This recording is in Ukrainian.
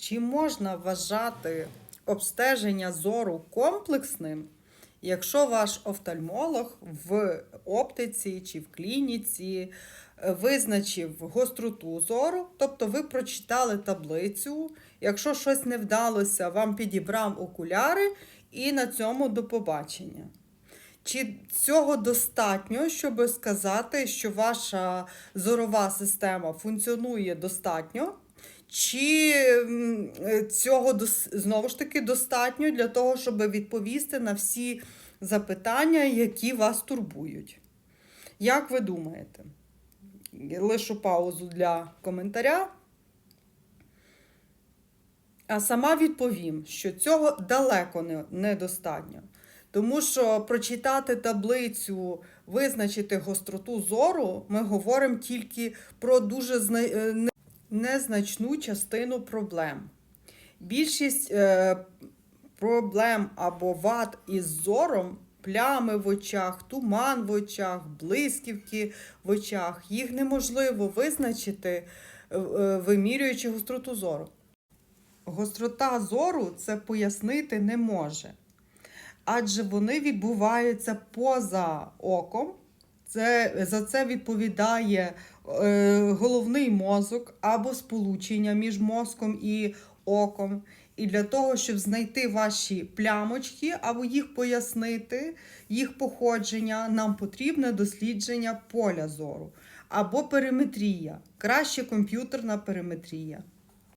Чи можна вважати обстеження зору комплексним, якщо ваш офтальмолог в оптиці чи в клініці е, визначив гостроту зору, тобто ви прочитали таблицю, якщо щось не вдалося, вам підібрав окуляри і на цьому до побачення? Чи цього достатньо, щоб сказати, що ваша зорова система функціонує достатньо? Чи е, цього знову ж таки достатньо для того, щоб відповісти на всі запитання, які вас турбують? Як ви думаєте? Лишу паузу для коментаря. А сама відповім, що цього далеко не, недостатньо. Тому що прочитати таблицю, визначити гостроту зору, ми говоримо тільки про дуже е, незначну частину проблем. Більшість е, проблем або вад із зором, плями в очах, туман в очах, блисківки в очах, їх неможливо визначити, е, е, вимірюючи гостроту зору. Гострота зору це пояснити не може. Адже вони відбуваються поза оком. Це, за це відповідає е, головний мозок або сполучення між мозком і оком. І для того, щоб знайти ваші плямочки або їх пояснити, їх походження, нам потрібне дослідження поля зору або периметрія, краще комп'ютерна периметрія.